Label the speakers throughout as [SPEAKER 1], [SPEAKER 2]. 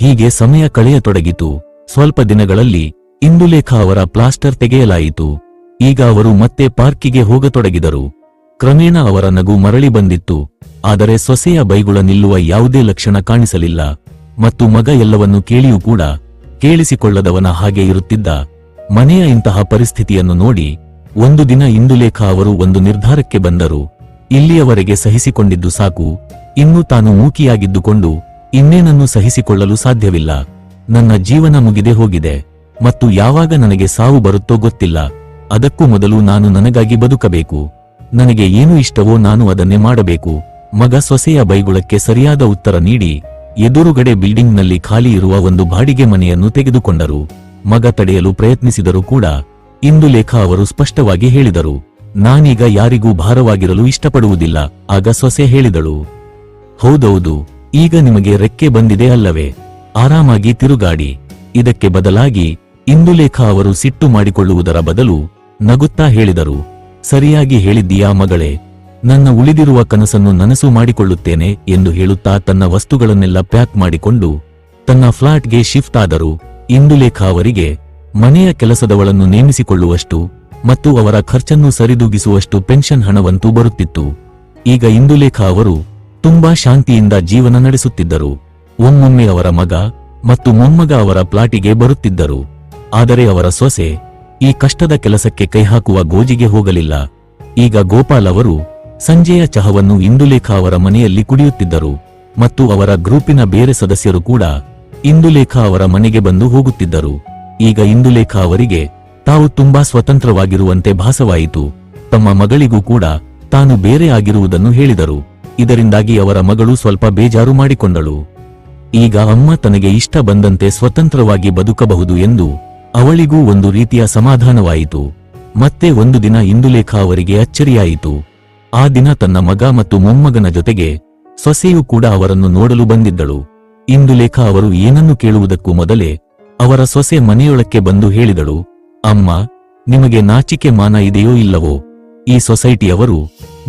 [SPEAKER 1] ಹೀಗೆ ಸಮಯ ಕಳೆಯತೊಡಗಿತು. ಸ್ವಲ್ಪ ದಿನಗಳಲ್ಲಿ ಇಂದುಲೇಖ ಅವರ ಪ್ಲಾಸ್ಟರ್ ತೆಗೆಯಲಾಯಿತು. ಈಗ ಅವರು ಮತ್ತೆ ಪಾರ್ಕಿಗೆ ಹೋಗತೊಡಗಿದರು. ಕ್ರಮೇಣ ಅವರ ನಗು ಮರಳಿ ಬಂದಿತ್ತು. ಆದರೆ ಸೊಸೆಯ ಬೈಗುಳ ನಿಲ್ಲುವ ಯಾವುದೇ ಲಕ್ಷಣ ಕಾಣಿಸಲಿಲ್ಲ. ಮತ್ತು ಮಗ ಎಲ್ಲವನ್ನು ಕೇಳಿಯೂ ಕೂಡ ಕೇಳಿಸಿಕೊಳ್ಳದವನ ಹಾಗೆ ಇರುತ್ತಿದ್ದ ಮನೆಯ ಇಂತಹ ಪರಿಸ್ಥಿತಿಯನ್ನು ನೋಡಿ ಒಂದು ದಿನ ಇಂದುಲೇಖ ಅವರು ಒಂದು ನಿರ್ಧಾರಕ್ಕೆ ಬಂದರು. ಇಲ್ಲಿಯವರೆಗೆ ಸಹಿಸಿಕೊಂಡಿದ್ದು ಸಾಕು. ಇನ್ನು ತಾನು ಮೂಕಿಯಾಗಿದ್ದುಕೊಂಡು ಇನ್ನೇನನ್ನು ಸಹಿಸಿಕೊಳ್ಳಲು ಸಾಧ್ಯವಿಲ್ಲ. ನನ್ನ ಜೀವನ ಮುಗಿದೇ ಹೋಗಿದೆ. ಮತ್ತು ಯಾವಾಗ ನನಗೆ ಸಾವು ಬರುತ್ತೋ ಗೊತ್ತಿಲ್ಲ. ಅದಕ್ಕೂ ಮೊದಲು ನಾನು ನನಗಾಗಿ ಬದುಕಬೇಕು. ನನಗೆ ಏನು ಇಷ್ಟವೋ ನಾನು ಅದನ್ನೇ ಮಾಡಬೇಕು. ಮಗ ಸೊಸೆಯ ಬೈಗುಳಕ್ಕೆ ಸರಿಯಾದ ಉತ್ತರ ನೀಡಿ. ಎದುರುಗಡೆ ಬಿಲ್ಡಿಂಗ್ನಲ್ಲಿ ಖಾಲಿ ಇರುವ ಒಂದು ಬಾಡಿಗೆ ಮನೆಯನ್ನು ತೆಗೆದುಕೊಂಡರು. ಮಗ ತಡೆಯಲು ಪ್ರಯತ್ನಿಸಿದರೂ ಕೂಡ, ಇಂದು ಲೇಖಾ ಅವರು ಸ್ಪಷ್ಟವಾಗಿ ಹೇಳಿದರು. ನಾನೀಗ ಯಾರಿಗೂ ಭಾರವಾಗಿರಲು ಇಷ್ಟಪಡುವುದಿಲ್ಲ, ಆಗ ಸೊಸೆ ಹೇಳಿದಳು. ಹೌದೌದು. ಈಗ ನಿಮಗೆ ರೆಕ್ಕೆ ಬಂದಿದೆ ಅಲ್ಲವೇ? ಆರಾಮಾಗಿ ತಿರುಗಾಡಿ. ಇದಕ್ಕೆ ಬದಲಾಗಿ ಇಂದುಲೇಖ ಅವರು ಸಿಟ್ಟು ಮಾಡಿಕೊಳ್ಳುವುದರ ಬದಲು ನಗುತ್ತಾ ಹೇಳಿದರು. ಸರಿಯಾಗಿ ಹೇಳಿದ್ದೀಯಾ ಮಗಳೇ? ನನ್ನ ಉಳಿದಿರುವ ಕನಸನ್ನು ನನಸು ಮಾಡಿಕೊಳ್ಳುತ್ತೇನೆ ಎಂದು ಹೇಳುತ್ತಾ ತನ್ನ ವಸ್ತುಗಳನ್ನೆಲ್ಲ ಪ್ಯಾಕ್ ಮಾಡಿಕೊಂಡು ತನ್ನ ಫ್ಲಾಟ್ಗೆ ಶಿಫ್ಟ್ ಆದರು. ಇಂದುಲೇಖ ಅವರಿಗೆ ಮನೆಯ ಕೆಲಸದವಳನ್ನು ನೇಮಿಸಿಕೊಳ್ಳುವಷ್ಟು ಮತ್ತು ಅವರ ಖರ್ಚನ್ನು ಸರಿದೂಗಿಸುವಷ್ಟು ಪೆನ್ಷನ್ ಹಣವಂತೂ ಬರುತ್ತಿತ್ತು. ಈಗ ಇಂದುಲೇಖ ಅವರು ತುಂಬಾ ಶಾಂತಿಯಿಂದ ಜೀವನ ನಡೆಸುತ್ತಿದ್ದರು. ಒಮ್ಮೊಮ್ಮೆ ಅವರ ಮಗ ಮತ್ತು ಮೊಮ್ಮಗ ಅವರ ಪ್ಲಾಟಿಗೆ ಬರುತ್ತಿದ್ದರು. ಆದರೆ ಅವರ ಸೊಸೆ ಈ ಕಷ್ಟದ ಕೆಲಸಕ್ಕೆ ಕೈಹಾಕುವ ಗೋಜಿಗೆ ಹೋಗಲಿಲ್ಲ. ಈಗ ಗೋಪಾಲ್ ಅವರು ಸಂಜೆಯ ಚಹವನ್ನು ಇಂದುಲೇಖಾ ಅವರ ಮನೆಯಲ್ಲಿ ಕುಡಿಯುತ್ತಿದ್ದರು ಮತ್ತು ಅವರ ಗ್ರೂಪಿನ ಬೇರೆ ಸದಸ್ಯರು ಕೂಡ ಇಂದುಲೇಖಾ ಅವರ ಮನೆಗೆ ಬಂದು ಹೋಗುತ್ತಿದ್ದರು. ಈಗ ಇಂದುಲೇಖಾ ಅವರಿಗೆ ತಾವು ತುಂಬಾ ಸ್ವತಂತ್ರವಾಗಿರುವಂತೆ ಭಾಸವಾಯಿತು. ತಮ್ಮ ಮಗಳಿಗೂ ಕೂಡ ತಾನು ಬೇರೆ ಆಗಿರುವುದನ್ನು ಹೇಳಿದರು. ಇದರಿಂದಾಗಿ ಅವರ ಮಗಳು ಸ್ವಲ್ಪ ಬೇಜಾರು ಮಾಡಿಕೊಂಡಳು. ಈಗ ಅಮ್ಮ ತನಗೆ ಇಷ್ಟ ಬಂದಂತೆ ಸ್ವತಂತ್ರವಾಗಿ ಬದುಕಬಹುದು ಎಂದು ಅವಳಿಗೂ ಒಂದು ರೀತಿಯ ಸಮಾಧಾನವಾಯಿತು. ಮತ್ತೆ ಒಂದು ದಿನ ಇಂದುಲೇಖ ಅವರಿಗೆ ಅಚ್ಚರಿಯಾಯಿತು. ಆ ದಿನ ತನ್ನ ಮಗ ಮತ್ತು ಮೊಮ್ಮಗನ ಜೊತೆಗೆ ಸೊಸೆಯೂ ಕೂಡ ಅವರನ್ನು ನೋಡಲು ಬಂದಿದ್ದಳು. ಇಂದುಲೇಖ ಅವರು ಏನನ್ನು ಕೇಳುವುದಕ್ಕೂ ಮೊದಲೇ ಅವರ ಸೊಸೆ ಮನೆಯೊಳಕ್ಕೆ ಬಂದು ಹೇಳಿದಳು, ಅಮ್ಮ, ನಿಮಗೆ ನಾಚಿಕೆ ಮಾನ ಇದೆಯೋ ಇಲ್ಲವೋ? ಈ ಸೊಸೈಟಿಯವರು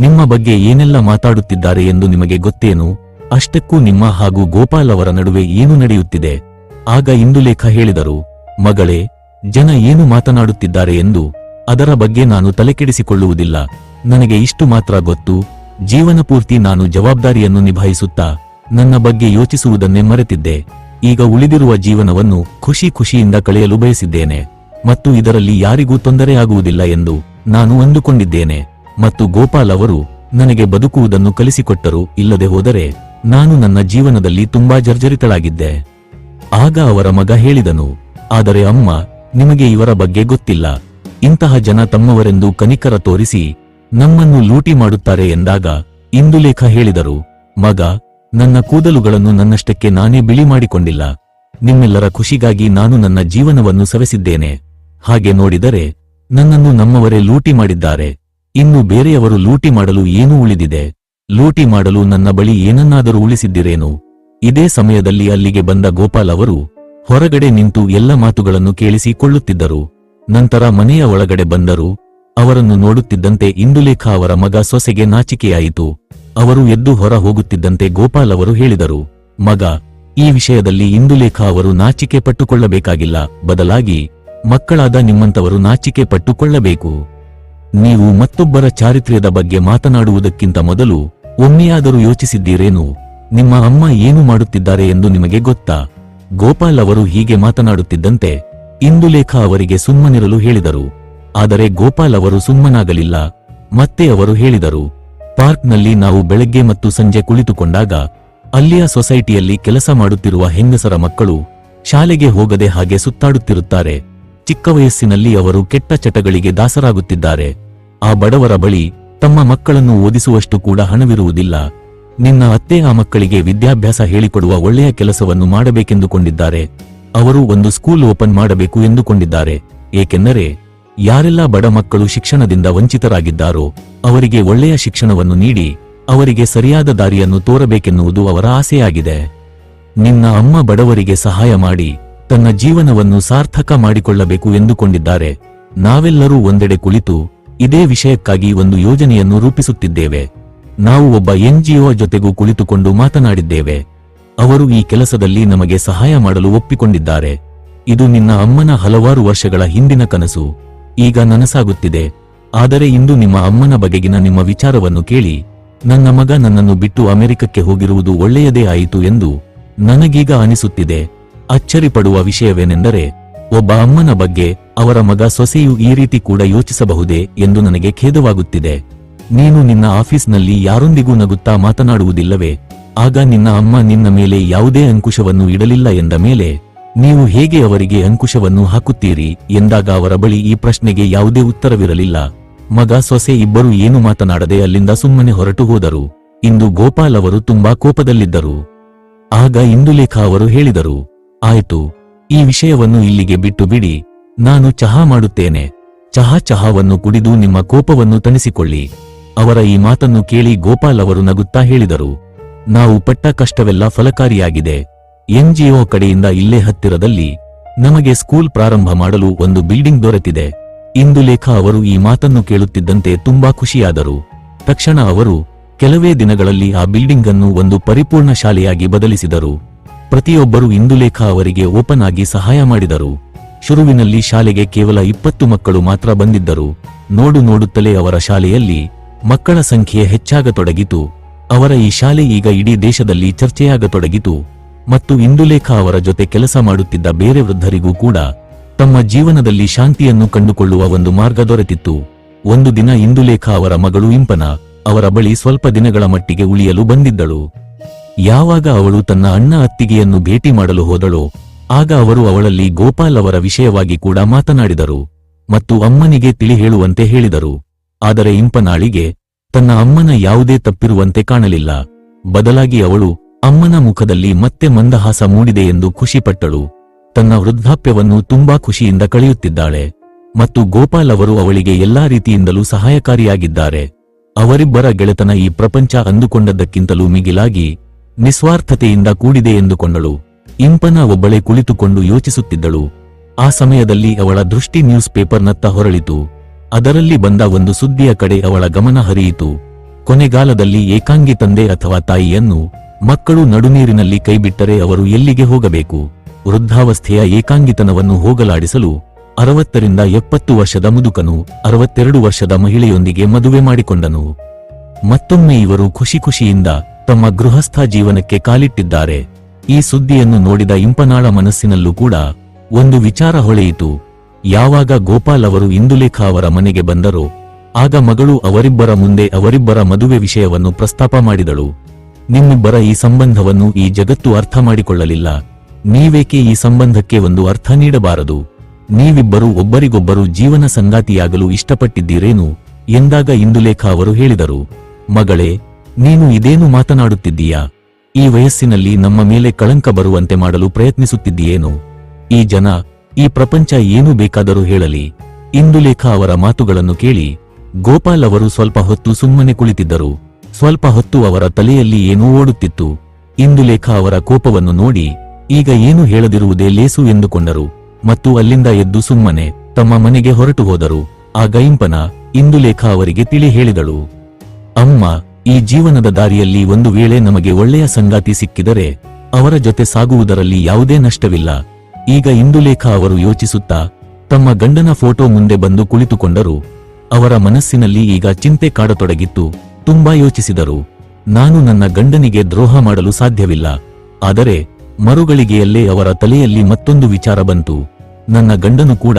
[SPEAKER 1] ನಿಮ್ಮ ಬಗ್ಗೆ ಏನೆಲ್ಲ ಮಾತಾಡುತ್ತಿದ್ದಾರೆ ಎಂದು ನಿಮಗೆ ಗೊತ್ತೇನು? ಅಷ್ಟಕ್ಕೂ ನಿಮ್ಮ ಹಾಗೂ ಗೋಪಾಲ್ ಅವರ ನಡುವೆ ಏನು ನಡೆಯುತ್ತಿದೆ? ಆಗ ಇಂದುಲೇಖ ಹೇಳಿದರು, ಮಗಳೇ, ಜನ ಏನು ಮಾತನಾಡುತ್ತಿದ್ದಾರೆ ಎಂದು ಅದರ ಬಗ್ಗೆ ನಾನು ತಲೆಕೆಡಿಸಿಕೊಳ್ಳುವುದಿಲ್ಲ. ನನಗೆ ಇಷ್ಟು ಮಾತ್ರ ಗೊತ್ತು. ಜೀವನ ಪೂರ್ತಿ ನಾನು ಜವಾಬ್ದಾರಿಯನ್ನು ನಿಭಾಯಿಸುತ್ತಾ ನನ್ನ ಬಗ್ಗೆ ಯೋಚಿಸುವುದನ್ನೇ ಮರೆತಿದ್ದೆ. ಈಗ ಉಳಿದಿರುವ ಜೀವನವನ್ನು ಖುಷಿ ಖುಷಿಯಿಂದ ಕಳೆಯಲು ಬಯಸಿದ್ದೇನೆ. ಮತ್ತು ಇದರಲ್ಲಿ ಯಾರಿಗೂ ತೊಂದರೆಯಾಗುವುದಿಲ್ಲ ಎಂದು ನಾನು ಅಂದುಕೊಂಡಿದ್ದೇನೆ. ಮತ್ತು ಗೋಪಾಲ್ ಅವರು ನನಗೆ ಬದುಕುವುದನ್ನು ಕಲಿಸಿಕೊಟ್ಟರು ಇಲ್ಲದೆ ಹೋದರೆ ನಾನು ನನ್ನ ಜೀವನದಲ್ಲಿ ತುಂಬಾ ಜರ್ಜರಿತಳಾಗಿದ್ದೆ. ಆಗ ಅವರ ಮಗ ಹೇಳಿದನು, ಆದರೆ ಅಮ್ಮ, ನಿಮಗೆ ಇವರ ಬಗ್ಗೆ ಗೊತ್ತಿಲ್ಲ. ಇಂತಹ ಜನ ತಮ್ಮವರೆಂದು ಕನಿಕರ ತೋರಿಸಿ ನಮ್ಮನ್ನು ಲೂಟಿ ಮಾಡುತ್ತಾರೆ ಎಂದಾಗ ಇಂದುಲೇಖ ಹೇಳಿದರು, ಮಗ, ನನ್ನ ಕೂದಲುಗಳನ್ನು ನನ್ನಷ್ಟಕ್ಕೆ ನಾನೇ ಬಿಳಿ ಮಾಡಿಕೊಂಡಿಲ್ಲ. ನಿಮ್ಮೆಲ್ಲರ ಖುಷಿಗಾಗಿ ನಾನು ನನ್ನ ಜೀವನವನ್ನು ಸವೆಸಿದ್ದೇನೆ. ಹಾಗೆ ನೋಡಿದರೆ ನನ್ನನ್ನು ನಮ್ಮವರೇ ಲೂಟಿ ಮಾಡಿದ್ದಾರೆ. ಇನ್ನು ಬೇರೆಯವರು ಲೂಟಿ ಮಾಡಲು ಏನೂ ಉಳಿದಿದೆ. ಲೂಟಿ ಮಾಡಲು ನನ್ನ ಬಳಿ ಏನನ್ನಾದರೂ ಉಳಿಸಿದ್ದಿರೇನು? ಇದೇ ಸಮಯದಲ್ಲಿ ಅಲ್ಲಿಗೆ ಬಂದ ಗೋಪಾಲ್ ಅವರು ಹೊರಗಡೆ ನಿಂತು ಎಲ್ಲ ಮಾತುಗಳನ್ನು ಕೇಳಿಸಿಕೊಳ್ಳುತ್ತಿದ್ದರು. ನಂತರ ಮನೆಯ ಒಳಗಡೆ ಬಂದರು. ಅವರನ್ನು ನೋಡುತ್ತಿದ್ದಂತೆ ಇಂದುಲೇಖ ಅವರ ಮಗ ಸೊಸೆಗೆ ನಾಚಿಕೆಯಾಯಿತು. ಅವರು ಎದ್ದು ಹೊರ ಹೋಗುತ್ತಿದ್ದಂತೆ ಗೋಪಾಲ್ ಅವರು ಹೇಳಿದರು, ಮಗ, ಈ ವಿಷಯದಲ್ಲಿ ಇಂದುಲೇಖ ಅವರು ನಾಚಿಕೆ ಪಟ್ಟುಕೊಳ್ಳಬೇಕಾಗಿಲ್ಲ. ಬದಲಾಗಿ ಮಕ್ಕಳಾದ ನಿಮ್ಮಂತವರು ನಾಚಿಕೆ ಪಟ್ಟುಕೊಳ್ಳಬೇಕು. ನೀವು ಮತ್ತೊಬ್ಬರ ಚಾರಿತ್ರ್ಯದ ಬಗ್ಗೆ ಮಾತನಾಡುವುದಕ್ಕಿಂತ ಮೊದಲು ಒಮ್ಮೆಯಾದರೂ ಯೋಚಿಸಿದ್ದೀರೇನು? ನಿಮ್ಮ ಅಮ್ಮ ಏನು ಮಾಡುತ್ತಿದ್ದಾರೆ ಎಂದು ನಿಮಗೆ ಗೊತ್ತಾ? ಗೋಪಾಲ್ ಅವರು ಹೀಗೆ ಮಾತನಾಡುತ್ತಿದ್ದಂತೆ ಇಂದುಲೇಖ ಅವರಿಗೆ ಸುಮ್ಮನಿರಲು ಹೇಳಿದರು. ಆದರೆ ಗೋಪಾಲ್ ಅವರು ಸುಮ್ಮನಾಗಲಿಲ್ಲ. ಮತ್ತೆ ಅವರು ಹೇಳಿದರು, ಪಾರ್ಕ್ನಲ್ಲಿ ನಾವು ಬೆಳಗ್ಗೆ ಮತ್ತು ಸಂಜೆ ಕುಳಿತುಕೊಂಡಾಗ ಅಲ್ಲಿಯ ಸೊಸೈಟಿಯಲ್ಲಿ ಕೆಲಸ ಮಾಡುತ್ತಿರುವ ಹೆಂಗಸರ ಮಕ್ಕಳು ಶಾಲೆಗೆ ಹೋಗದೆ ಹಾಗೆ ಸುತ್ತಾಡುತ್ತಿರುತ್ತಾರೆ. ಚಿಕ್ಕ ವಯಸ್ಸಿನಲ್ಲಿ ಅವರು ಕೆಟ್ಟ ಚಟಗಳಿಗೆ ದಾಸರಾಗುತ್ತಿದ್ದಾರೆ. ಆ ಬಡವರ ಬಳಿ ತಮ್ಮ ಮಕ್ಕಳನ್ನು ಓದಿಸುವಷ್ಟು ಕೂಡ ಹಣವಿರುವುದಿಲ್ಲ. ನಿನ್ನ ಅತ್ತೆ ಆ ಮಕ್ಕಳಿಗೆ ವಿದ್ಯಾಭ್ಯಾಸ ಹೇಳಿಕೊಡುವ ಒಳ್ಳೆಯ ಕೆಲಸವನ್ನು ಮಾಡಬೇಕೆಂದುಕೊಂಡಿದ್ದಾರೆ. ಅವರು ಒಂದು ಸ್ಕೂಲ್ ಓಪನ್ ಮಾಡಬೇಕು ಎಂದುಕೊಂಡಿದ್ದಾರೆ. ಏಕೆಂದರೆ ಯಾರೆಲ್ಲ ಬಡ ಮಕ್ಕಳು ಶಿಕ್ಷಣದಿಂದ ವಂಚಿತರಾಗಿದ್ದಾರೋ ಅವರಿಗೆ ಒಳ್ಳೆಯ ಶಿಕ್ಷಣವನ್ನು ನೀಡಿ ಅವರಿಗೆ ಸರಿಯಾದ ದಾರಿಯನ್ನು ತೋರಬೇಕೆನ್ನುವುದು ಅವರ ಆಸೆಯಾಗಿದೆ. ನಿನ್ನ ಅಮ್ಮ ಬಡವರಿಗೆ ಸಹಾಯ ಮಾಡಿ ತನ್ನ ಜೀವನವನ್ನು ಸಾರ್ಥಕ ಮಾಡಿಕೊಳ್ಳಬೇಕು ಎಂದುಕೊಂಡಿದ್ದಾರೆ. ನಾವೆಲ್ಲರೂ ಒಂದೆಡೆ ಕುಳಿತು ಇದೇ ವಿಷಯಕ್ಕಾಗಿ ಒಂದು ಯೋಜನೆಯನ್ನು ರೂಪಿಸುತ್ತಿದ್ದೇವೆ. ನಾವು ಒಬ್ಬ ಎನ್ಜಿಒ ಜೊತೆಗೂ ಕುಳಿತುಕೊಂಡು ಮಾತನಾಡಿದ್ದೇವೆ. ಅವರು ಈ ಕೆಲಸದಲ್ಲಿ ನಮಗೆ ಸಹಾಯ ಮಾಡಲು ಒಪ್ಪಿಕೊಂಡಿದ್ದಾರೆ. ಇದು ನಿನ್ನ ಅಮ್ಮನ ಹಲವಾರು ವರ್ಷಗಳ ಹಿಂದಿನ ಕನಸು. ಈಗ ನನಸಾಗುತ್ತಿದೆ. ಆದರೆ ಇಂದು ನಿಮ್ಮ ಅಮ್ಮನ ಬಗೆಗಿನ ನಿಮ್ಮ ವಿಚಾರವನ್ನು ಕೇಳಿ. ನನ್ನ ಮಗ ನನ್ನನ್ನು ಬಿಟ್ಟು ಅಮೆರಿಕಕ್ಕೆ ಹೋಗಿರುವುದು ಒಳ್ಳೆಯದೇ ಆಯಿತು ಎಂದು ನನಗೀಗ ಅನಿಸುತ್ತಿದೆ. ಅಚ್ಚರಿಪಡುವ ವಿಷಯವೇನೆಂದರೆ, ಒಬ್ಬ ಅಮ್ಮನ ಬಗ್ಗೆ ಅವರ ಮಗ ಸೊಸೆಯು ಈ ರೀತಿ ಕೂಡ ಯೋಚಿಸಬಹುದೇ ಎಂದು ನನಗೆ ಖೇದವಾಗುತ್ತಿದೆ. ನೀನು ನಿನ್ನ ಆಫೀಸ್ನಲ್ಲಿ ಯಾರೊಂದಿಗೂ ನಗುತ್ತಾ ಮಾತನಾಡುವುದಿಲ್ಲವೇ? ಆಗ ನಿನ್ನ ಅಮ್ಮ ನಿನ್ನ ಮೇಲೆ ಯಾವುದೇ ಅಂಕುಶವನ್ನು ಇಡಲಿಲ್ಲ ಎಂದ ಮೇಲೆ, ನೀವು ಹೇಗೆ ಅವರಿಗೆ ಅಂಕುಶವನ್ನು ಹಾಕುತ್ತೀರಿ? ಎಂದಾಗ ಅವರ ಬಳಿ ಈ ಪ್ರಶ್ನೆಗೆ ಯಾವುದೇ ಉತ್ತರವಿರಲಿಲ್ಲ. ಮಗ ಸೊಸೆ ಇಬ್ಬರು ಏನು ಮಾತನಾಡದೆ ಅಲ್ಲಿಂದ ಸುಮ್ಮನೆ ಹೊರಟು ಹೋದರು. ಇಂದು ಗೋಪಾಲ್ ಅವರು ತುಂಬಾ ಕೋಪದಲ್ಲಿದ್ದರು. ಆಗ ಇಂದುಲೇಖ ಅವರು ಹೇಳಿದರು, ಆಯಿತು, ಈ ವಿಷಯವನ್ನು ಇಲ್ಲಿಗೆ ಬಿಟ್ಟು ಬಿಡಿ. ನಾನು ಚಹಾ ಮಾಡುತ್ತೇನೆ. ಚಹಾ ಚಹಾವನ್ನು ಕುಡಿದು ನಿಮ್ಮ ಕೋಪವನ್ನು ತಣಿಸಿಕೊಳ್ಳಿ. ಅವರ ಈ ಮಾತನ್ನು ಕೇಳಿ ಗೋಪಾಲ್ ಅವರು ನಗುತ್ತಾ ಹೇಳಿದರು. ನಾವು ಪಟ್ಟ ಕಷ್ಟವೆಲ್ಲ ಫಲಕಾರಿಯಾಗಿದೆ. ಎನ್ಜಿಒ ಕಡೆಯಿಂದ ಇಲ್ಲೇ ಹತ್ತಿರದಲ್ಲಿ ನಮಗೆ ಸ್ಕೂಲ್ ಪ್ರಾರಂಭ ಮಾಡಲು ಒಂದು ಬಿಲ್ಡಿಂಗ್ ದೊರೆತಿದೆ. ಇಂದುಲೇಖ ಅವರು ಈ ಮಾತನ್ನು ಕೇಳುತ್ತಿದ್ದಂತೆ ತುಂಬಾ ಖುಷಿಯಾದರು. ತಕ್ಷಣ ಅವರು ಕೆಲವೇ ದಿನಗಳಲ್ಲಿ ಆ ಬಿಲ್ಡಿಂಗ್ ಅನ್ನು ಒಂದು ಪರಿಪೂರ್ಣ ಶಾಲೆಯಾಗಿ ಬದಲಿಸಿದರು. ಪ್ರತಿಯೊಬ್ಬರು ಇಂದುಲೇಖಾ ಅವರಿಗೆ ಓಪನ್ ಆಗಿ ಸಹಾಯ ಮಾಡಿದರು. ಶುರುವಿನಲ್ಲಿ ಶಾಲೆಗೆ ಕೇವಲ ಇಪ್ಪತ್ತು ಮಕ್ಕಳು ಮಾತ್ರ ಬಂದಿದ್ದರು. ನೋಡು ನೋಡುತ್ತಲೇ ಅವರ ಶಾಲೆಯಲ್ಲಿ ಮಕ್ಕಳ ಸಂಖ್ಯೆ ಹೆಚ್ಚಾಗತೊಡಗಿತು. ಅವರ ಈ ಶಾಲೆ ಈಗ ಇಡೀ ದೇಶದಲ್ಲಿ ಚರ್ಚೆಯಾಗತೊಡಗಿತು. ಮತ್ತು ಇಂದುಲೇಖ ಅವರ ಜೊತೆ ಕೆಲಸ ಮಾಡುತ್ತಿದ್ದ ಬೇರೆ ವೃದ್ಧರಿಗೂ ಕೂಡ ತಮ್ಮ ಜೀವನದಲ್ಲಿ ಶಾಂತಿಯನ್ನು ಕಂಡುಕೊಳ್ಳುವ ಒಂದು ಮಾರ್ಗ ದೊರೆತಿತ್ತು. ಒಂದು ದಿನ ಇಂದುಲೇಖ ಅವರ ಮಗಳು ಇಂಪನ ಅವರ ಬಳಿ ಸ್ವಲ್ಪ ದಿನಗಳ ಮಟ್ಟಿಗೆ ಉಳಿಯಲು ಬಂದಿದ್ದಳು. ಯಾವಾಗ ಅವಳು ತನ್ನ ಅಣ್ಣ ಅತ್ತಿಗೆಯನ್ನು ಭೇಟಿ ಮಾಡಲು ಹೋದಳೋ ಆಗ ಅವರು ಅವಳಲ್ಲಿ ಗೋಪಾಲ್ ಅವರ ವಿಷಯವಾಗಿ ಕೂಡ ಮಾತನಾಡಿದರು ಮತ್ತು ಅಮ್ಮನಿಗೆ ತಿಳಿ ಹೇಳುವಂತೆ ಹೇಳಿದರು. ಆದರೆ ಇಂಪನಾಳಿಗೆ ತನ್ನ ಅಮ್ಮನ ಯಾವುದೇ ತಪ್ಪಿರುವಂತೆ ಕಾಣಲಿಲ್ಲ. ಬದಲಾಗಿ ಅವಳು ಅಮ್ಮನ ಮುಖದಲ್ಲಿ ಮತ್ತೆ ಮಂದಹಾಸ ಮೂಡಿದೆ ಎಂದು ಖುಷಿಪಟ್ಟಳು. ತನ್ನ ವೃದ್ಧಾಪ್ಯವನ್ನು ತುಂಬಾ ಖುಷಿಯಿಂದ ಕಳೆಯುತ್ತಿದ್ದಾಳೆ ಮತ್ತು ಗೋಪಾಲ್ ಅವರು ಅವಳಿಗೆ ಎಲ್ಲಾ ರೀತಿಯಿಂದಲೂ ಸಹಾಯಕಾರಿಯಾಗಿದ್ದಾರೆ. ಅವರಿಬ್ಬರ ಗೆಳೆತನ ಈ ಪ್ರಪಂಚ ಅಂದುಕೊಂಡದ್ದಕ್ಕಿಂತಲೂ ಮಿಗಿಲಾಗಿ ನಿಸ್ವಾರ್ಥತೆಯಿಂದ ಕೂಡಿದೆ ಎಂದುಕೊಂಡಳು. ಇಂಪನ ಒಬ್ಬಳೇ ಕುಳಿತುಕೊಂಡು ಯೋಚಿಸುತ್ತಿದ್ದಳು. ಆ ಸಮಯದಲ್ಲಿ ಅವಳ ದೃಷ್ಟಿ ನ್ಯೂಸ್ ಪೇಪರ್ನತ್ತ ಹೊರಳಿತು. ಅದರಲ್ಲಿ ಬಂದ ಒಂದು ಸುದ್ದಿಯ ಕಡೆ ಅವಳ ಗಮನ ಹರಿಯಿತು. ಕೊನೆಗಾಲದಲ್ಲಿ ಏಕಾಂಗಿ ತಂದೆ ಅಥವಾ ತಾಯಿಯನ್ನು ಮಕ್ಕಳು ನಡುನೀರಿನಲ್ಲಿ ಕೈಬಿಟ್ಟರೆ ಅವರು ಎಲ್ಲಿಗೆ ಹೋಗಬೇಕು? ವೃದ್ಧಾವಸ್ಥೆಯ ಏಕಾಂಗಿತನವನ್ನು ಹೋಗಲಾಡಿಸಲು ಅರವತ್ತರಿಂದ ಎಪ್ಪತ್ತು ವರ್ಷದ ಮುದುಕನು ಅರವತ್ತೆರಡು ವರ್ಷದ ಮಹಿಳೆಯೊಂದಿಗೆ ಮದುವೆ ಮಾಡಿಕೊಂಡನು. ಮತ್ತೊಮ್ಮೆ ಇವರು ಖುಷಿ ಖುಷಿಯಿಂದ ತಮ್ಮ ಗೃಹಸ್ಥ ಜೀವನಕ್ಕೆ ಕಾಲಿಟ್ಟಿದ್ದಾರೆ. ಈ ಸುದ್ದಿಯನ್ನು ನೋಡಿದ ಇಂಪನಾಳ ಮನಸ್ಸಿನಲ್ಲೂ ಕೂಡ ಒಂದು ವಿಚಾರ ಹೊಳೆಯಿತು. ಯಾವಾಗ ಗೋಪಾಲ್ ಅವರು ಇಂದುಲೇಖಾ ಅವರ ಮನೆಗೆ ಬಂದರೋ, ಆಗ ಮಗಳು ಅವರಿಬ್ಬರ ಮುಂದೆ ಅವರಿಬ್ಬರ ಮದುವೆ ವಿಷಯವನ್ನು ಪ್ರಸ್ತಾಪ ಮಾಡಿದಳು. ನಿಮ್ಮಿಬ್ಬರ ಈ ಸಂಬಂಧವನ್ನು ಈ ಜಗತ್ತು ಅರ್ಥ ಮಾಡಿಕೊಳ್ಳಲಿಲ್ಲ. ನೀವೇಕೆ ಈ ಸಂಬಂಧಕ್ಕೆ ಒಂದು ಅರ್ಥ ನೀಡಬಾರದು? ನೀವಿಬ್ಬರು ಒಬ್ಬರಿಗೊಬ್ಬರು ಜೀವನ ಸಂಗಾತಿಯಾಗಲು ಇಷ್ಟಪಟ್ಟಿದ್ದೀರೇನು? ಎಂದಾಗ ಇಂದುಲೇಖಾ ಅವರು ಹೇಳಿದರು. ಮಗಳೇ, ನೀನು ಇದೇನು ಮಾತನಾಡುತ್ತಿದ್ದೀಯಾ? ಈ ವಯಸ್ಸಿನಲ್ಲಿ ನಮ್ಮ ಮೇಲೆ ಕಳಂಕ ಬರುವಂತೆ ಮಾಡಲು ಪ್ರಯತ್ನಿಸುತ್ತಿದ್ದೀಯೇನು? ಈ ಜನ, ಈ ಪ್ರಪಂಚ ಏನು ಬೇಕಾದರೂ ಹೇಳಲಿ. ಇಂದುಲೇಖ ಅವರ ಮಾತುಗಳನ್ನು ಕೇಳಿ, ಗೋಪಾಲ್ ಅವರು ಸ್ವಲ್ಪ ಹೊತ್ತು ಸುಮ್ಮನೆ ಕುಳಿತಿದ್ದರು. ಸ್ವಲ್ಪ ಹೊತ್ತು ಅವರ ತಲೆಯಲ್ಲಿ ಏನೂ ಓಡುತ್ತಿತ್ತು. ಇಂದುಲೇಖ ಅವರ ಕೋಪವನ್ನು ನೋಡಿ, ಈಗ ಏನು ಹೇಳದಿರುವುದೇ ಲೇಸು ಎಂದುಕೊಂಡರು. ಮತ್ತು ಅಲ್ಲಿಂದ ಎದ್ದು ಸುಮ್ಮನೆ, ತಮ್ಮ ಮನೆಗೆ ಹೊರಟು ಹೋದರು. ಆ ಗೈಂಪನ ಇಂದುಲೇಖ ಅವರಿಗೆ ತಿಳಿ ಹೇಳಿದಳು. ಅಮ್ಮ ಈ ಜೀವನದ ದಾರಿಯಲ್ಲಿ ಒಂದು ವೇಳೆ ನಮಗೆ ಒಳ್ಳೆಯ ಸಂಗಾತಿ ಸಿಕ್ಕಿದರೆ ಅವರ ಜೊತೆ ಸಾಗುವುದರಲ್ಲಿ ಯಾವುದೇ ನಷ್ಟವಿಲ್ಲ. ಈಗ ಇಂದುಲೇಖ ಅವರು ಯೋಚಿಸುತ್ತಾ, ತಮ್ಮ ಗಂಡನ ಫೋಟೋ ಮುಂದೆ ಬಂದು ಕುಳಿತುಕೊಂಡರು. ಅವರ ಮನಸ್ಸಿನಲ್ಲಿ ಈಗ ಚಿಂತೆ ಕಾಡತೊಡಗಿತ್ತು. ತುಂಬಾ ಯೋಚಿಸಿದರು. ನಾನು ನನ್ನ ಗಂಡನಿಗೆ ದ್ರೋಹ ಮಾಡಲು ಸಾಧ್ಯವಿಲ್ಲ. ಆದರೆ ಮರುಗಳಿಗೆಯಲ್ಲೇ ಅವರ ತಲೆಯಲ್ಲಿ ಮತ್ತೊಂದು ವಿಚಾರ ಬಂತು. ನನ್ನ ಗಂಡನು ಕೂಡ,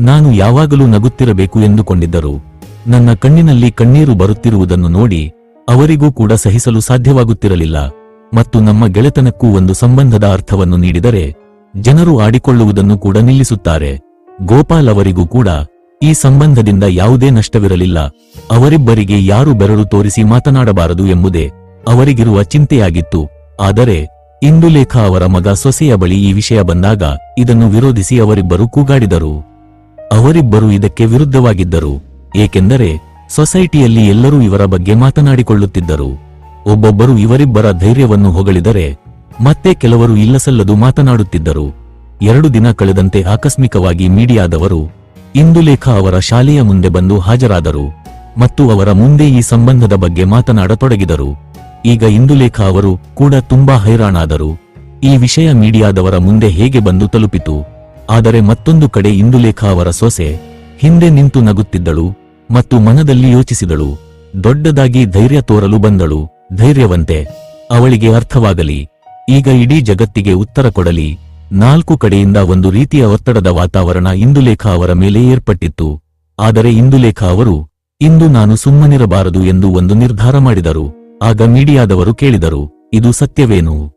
[SPEAKER 1] ನಾನು ಯಾವಾಗಲೂ ನಗುತ್ತಿರಬೇಕು ಎಂದುಕೊಂಡಿದ್ದರು. ನನ್ನ ಕಣ್ಣಿನಲ್ಲಿ ಕಣ್ಣೀರು ಬರುತ್ತಿರುವುದನ್ನು ನೋಡಿ ಅವರಿಗೂ ಕೂಡ ಸಹಿಸಲು ಸಾಧ್ಯವಾಗುತ್ತಿರಲಿಲ್ಲ. ಮತ್ತು ನಮ್ಮ ಗೆಳೆತನಕ್ಕೂ ಒಂದು ಸಂಬಂಧದ ಅರ್ಥವನ್ನು ನೀಡಿದರೆ, ಜನರು ಆಡಿಕೊಳ್ಳುವುದನ್ನು ಕೂಡ ನಿಲ್ಲಿಸುತ್ತಾರೆ. ಗೋಪಾಲ್ ಅವರಿಗೂ ಕೂಡ ಈ ಸಂಬಂಧದಿಂದ ಯಾವುದೇ ನಷ್ಟವಿರಲಿಲ್ಲ. ಅವರಿಬ್ಬರಿಗೆ ಯಾರು ಬೆರಳು ತೋರಿಸಿ ಮಾತನಾಡಬಾರದು ಎಂಬುದೇ ಅವರಿಗಿರುವ ಚಿಂತೆಯಾಗಿತ್ತು. ಆದರೆ, ಇಂದುಲೇಖ ಅವರ ಮಗ ಸೊಸೆಯ ಬಳಿ ಈ ವಿಷಯ ಬಂದಾಗ ಇದನ್ನು ವಿರೋಧಿಸಿ ಅವರಿಬ್ಬರು ಕೂಗಾಡಿದರು. ಅವರಿಬ್ಬರು ಇದಕ್ಕೆ ವಿರುದ್ಧವಾಗಿದ್ದರು. ಏಕೆಂದರೆ ಸೊಸೈಟಿಯಲ್ಲಿ ಎಲ್ಲರೂ ಇವರ ಬಗ್ಗೆ ಮಾತನಾಡಿಕೊಳ್ಳುತ್ತಿದ್ದರು. ಒಬ್ಬೊಬ್ಬರು ಇವರಿಬ್ಬರ ಧೈರ್ಯವನ್ನು ಹೊಗಳಿದರೆ ಮತ್ತೆ ಕೆಲವರು ಇಲ್ಲಸಲ್ಲದು ಮಾತನಾಡುತ್ತಿದ್ದರು. ಎರಡು ದಿನ ಕಳೆದಂತೆ ಆಕಸ್ಮಿಕವಾಗಿ ಮೀಡಿಯಾದವರು ಇಂದುಲೇಖ ಅವರ ಶಾಲೆಯ ಮುಂದೆ ಬಂದು ಹಾಜರಾದರು ಮತ್ತು ಅವರ ಮುಂದೆ ಈ ಸಂಬಂಧದ ಬಗ್ಗೆ ಮಾತನಾಡತೊಡಗಿದರು. ಈಗ ಇಂದುಲೇಖ ಅವರು ಕೂಡ ತುಂಬಾ ಹೈರಾಣಾದರು. ಈ ವಿಷಯ ಮೀಡಿಯಾದವರ ಮುಂದೆ ಹೇಗೆ ಬಂದು ತಲುಪಿತು. ಆದರೆ ಮತ್ತೊಂದು ಕಡೆ ಇಂದುಲೇಖ ಅವರ ಸೊಸೆ ಹಿಂದೆ ನಿಂತು ನಗುತ್ತಿದ್ದಳು. ಮತ್ತು ಮನದಲ್ಲಿ ಯೋಚಿಸಿದಳು. ದೊಡ್ಡದಾಗಿ ಧೈರ್ಯ ತೋರಲು ಬಂದಳು. ಧೈರ್ಯವಂತೆ, ಅವಳಿಗೆ ಅರ್ಥವಾಗಲಿ. ಈಗ ಇಡೀ ಜಗತ್ತಿಗೆ ಉತ್ತರ ಕೊಡಲಿ. ನಾಲ್ಕು ಕಡೆಯಿಂದ ಒಂದು ರೀತಿಯ ಒತ್ತಡದ ವಾತಾವರಣ ಇಂದುಲೇಖ ಅವರ ಮೇಲೆ ಏರ್ಪಟ್ಟಿತ್ತು. ಆದರೆ ಇಂದುಲೇಖ ಅವರು, ಇಂದು ನಾನು ಸುಮ್ಮನಿರಬಾರದು ಎಂದು ಒಂದು ನಿರ್ಧಾರ ಮಾಡಿದರು. ಆಗ ಮೀಡಿಯಾದವರು ಕೇಳಿದರು, ಇದು ಸತ್ಯವೇನು?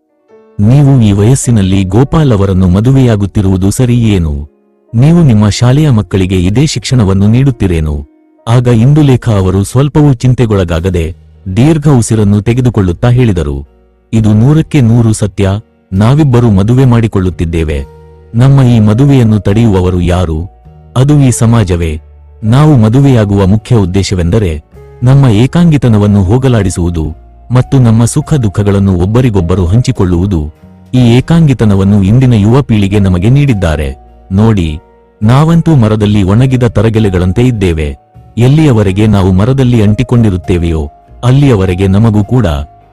[SPEAKER 1] ನೀವು ಈ ವಯಸ್ಸಿನಲ್ಲಿ ಗೋಪಾಲ್ ಅವರನ್ನು ಮದುವೆಯಾಗುತ್ತಿರುವುದು ಸರಿಯೇನು? ನೀವು ನಿಮ್ಮ ಶಾಲೆಯ ಮಕ್ಕಳಿಗೆ ಇದೇ ಶಿಕ್ಷಣವನ್ನು ನೀಡುತ್ತಿರೇನು? ಆಗ ಇಂದುಲೇಖ ಅವರು ಸ್ವಲ್ಪವೂ ಚಿಂತೆಗೊಳಗಾಗದೆ ದೀರ್ಘ ಉಸಿರನ್ನು ತೆಗೆದುಕೊಳ್ಳುತ್ತಾ ಹೇಳಿದರು, ಇದು ನೂರಕ್ಕೆ ನೂರು ಸತ್ಯ, ನಾವಿಬ್ಬರು ಮದುವೆ ಮಾಡಿಕೊಳ್ಳುತ್ತಿದ್ದೇವೆ. ನಮ್ಮ ಈ ಮದುವೆಯನ್ನು ತಡೆಯುವವರು ಯಾರು? ಅದು ಈ ಸಮಾಜವೇ. ನಾವು ಮದುವೆಯಾಗುವ ಮುಖ್ಯ ಉದ್ದೇಶವೆಂದರೆ ನಮ್ಮ ಏಕಾಂಗಿತನವನ್ನು ಹೋಗಲಾಡಿಸುವುದು ಮತ್ತು ನಮ್ಮ ಸುಖ ದುಃಖಗಳನ್ನು ಒಬ್ಬರಿಗೊಬ್ಬರು ಹಂಚಿಕೊಳ್ಳುವುದು. ಈ ಏಕಾಂಗಿತನವನ್ನು ಇಂದಿನ ಯುವ ಪೀಳಿಗೆ ನಮಗೆ ನೀಡಿದ್ದಾರೆ. ನೋಡಿ, ನಾವಂತೂ ಮರದಲ್ಲಿ ಒಣಗಿದ ತರಗೆಲೆಗಳಂತೆ ಇದ್ದೇವೆ. ಎಲ್ಲಿಯವರೆಗೆ ನಾವು ಮರದಲ್ಲಿ ಅಂಟಿಕೊಂಡಿರುತ್ತೇವೆಯೋ, ಅಲ್ಲಿಯವರೆಗೆ ನಮಗೂ ಕೂಡ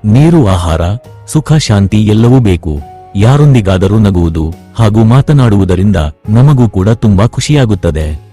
[SPEAKER 1] ನೀರು, ಆಹಾರ, ಸುಖ, ಶಾಂತಿ ಎಲ್ಲವೂ ಬೇಕು. ಯಾರೊಂದಿಗಾದರೂ ನಗುವುದು ಹಾಗೂ ಮಾತನಾಡುವುದರಿಂದ ನಮಗೂ ಕೂಡ ತುಂಬಾ ಖುಷಿಯಾಗುತ್ತದೆ.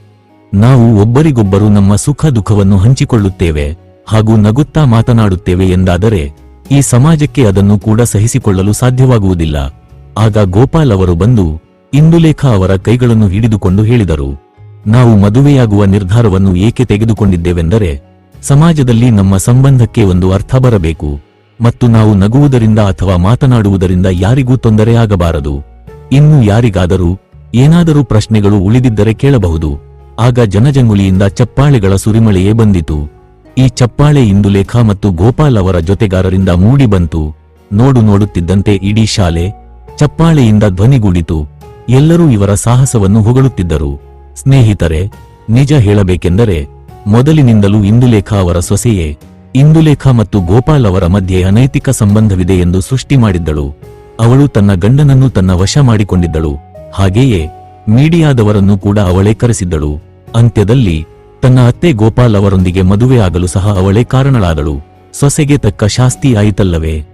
[SPEAKER 1] ನಾವು ಒಬ್ಬರಿಗೊಬ್ಬರು ನಮ್ಮ ಸುಖ, ದುಃಖವನ್ನು ಹಂಚಿಕೊಳ್ಳುತ್ತೇವೆ ಹಾಗೂ ನಗುತ್ತಾ ಮಾತನಾಡುತ್ತೇವೆ ಎಂದಾದರೆ ಈ ಸಮಾಜಕ್ಕೆ ಅದನ್ನು ಕೂಡ ಸಹಿಸಿಕೊಳ್ಳಲು ಸಾಧ್ಯವಾಗುವುದಿಲ್ಲ. ಆಗ ಗೋಪಾಲ್ ಅವರು ಬಂದು ಇಂದುಲೇಖ ಅವರ ಕೈಗಳನ್ನು ಹಿಡಿದುಕೊಂಡು ಹೇಳಿದರು. ನಾವು ಮದುವೆಯಾಗುವ ನಿರ್ಧಾರವನ್ನು ಏಕೆ ತೆಗೆದುಕೊಂಡಿದ್ದೇವೆಂದರೆ, ಸಮಾಜದಲ್ಲಿ ನಮ್ಮ ಸಂಬಂಧಕ್ಕೆ ಒಂದು ಅರ್ಥ ಬರಬೇಕು ಮತ್ತು ನಾವು ನಗುವುದರಿಂದ ಅಥವಾ ಮಾತನಾಡುವುದರಿಂದ ಯಾರಿಗೂ ತೊಂದರೆಯಾಗಬಾರದು ಇನ್ನು ಯಾರಿಗಾದರೂ ಏನಾದರೂ ಪ್ರಶ್ನೆಗಳು ಉಳಿದಿದ್ದರೆ ಕೇಳಬಹುದು. ಆಗ ಜನಜಂಗುಳಿಯಿಂದ ಚಪ್ಪಾಳೆಗಳ ಸುರಿಮಳೆಯೇ ಬಂದಿತು. ಈ ಚಪ್ಪಾಳೆ ಇಂದುಲೇಖ ಮತ್ತು ಗೋಪಾಲ್ ಅವರ ಜೊತೆಗಾರರಿಂದ ಮೂಡಿಬಂತು ನೋಡು ನೋಡುತ್ತಿದ್ದಂತೆ ಇಡೀ ಶಾಲೆ ಚಪ್ಪಾಳೆಯಿಂದ ಧ್ವನಿಗೂಡಿತು. ಎಲ್ಲರೂ ಇವರ ಸಾಹಸವನ್ನು ಹೊಗಳುತ್ತಿದ್ದರು. ಸ್ನೇಹಿತರೆ, ನಿಜ ಹೇಳಬೇಕೆಂದರೆ ಮೊದಲಿನಿಂದಲೂ ಇಂದುಲೇಖ ಅವರ ಸೊಸೆಯೇ, ಇಂದುಲೇಖ ಮತ್ತು ಗೋಪಾಲ್ ಅವರ ಮಧ್ಯೆ ಅನೈತಿಕ ಸಂಬಂಧವಿದೆ ಎಂದು ಸೃಷ್ಟಿ ಮಾಡಿದ್ದಳು. ಅವಳು ತನ್ನ ಗಂಡನನ್ನು ತನ್ನ ವಶ ಮಾಡಿಕೊಂಡಿದ್ದಳು. ಹಾಗೆಯೇ ಮೀಡಿಯಾದವರನ್ನು ಕೂಡ ಅವಳೇ ಕರೆಸಿದ್ದಳು. ಅಂತ್ಯದಲ್ಲಿ ತನ್ನ ಅತ್ತೆ ಗೋಪಾಲ್ ಅವರೊಂದಿಗೆ ಮದುವೆ ಸಹ ಅವಳೇ ಕಾರಣಳಾದಳು. ಸೊಸೆಗೆ ತಕ್ಕ ಶಾಸ್ತಿ ಆಯಿತಲ್ಲವೇ?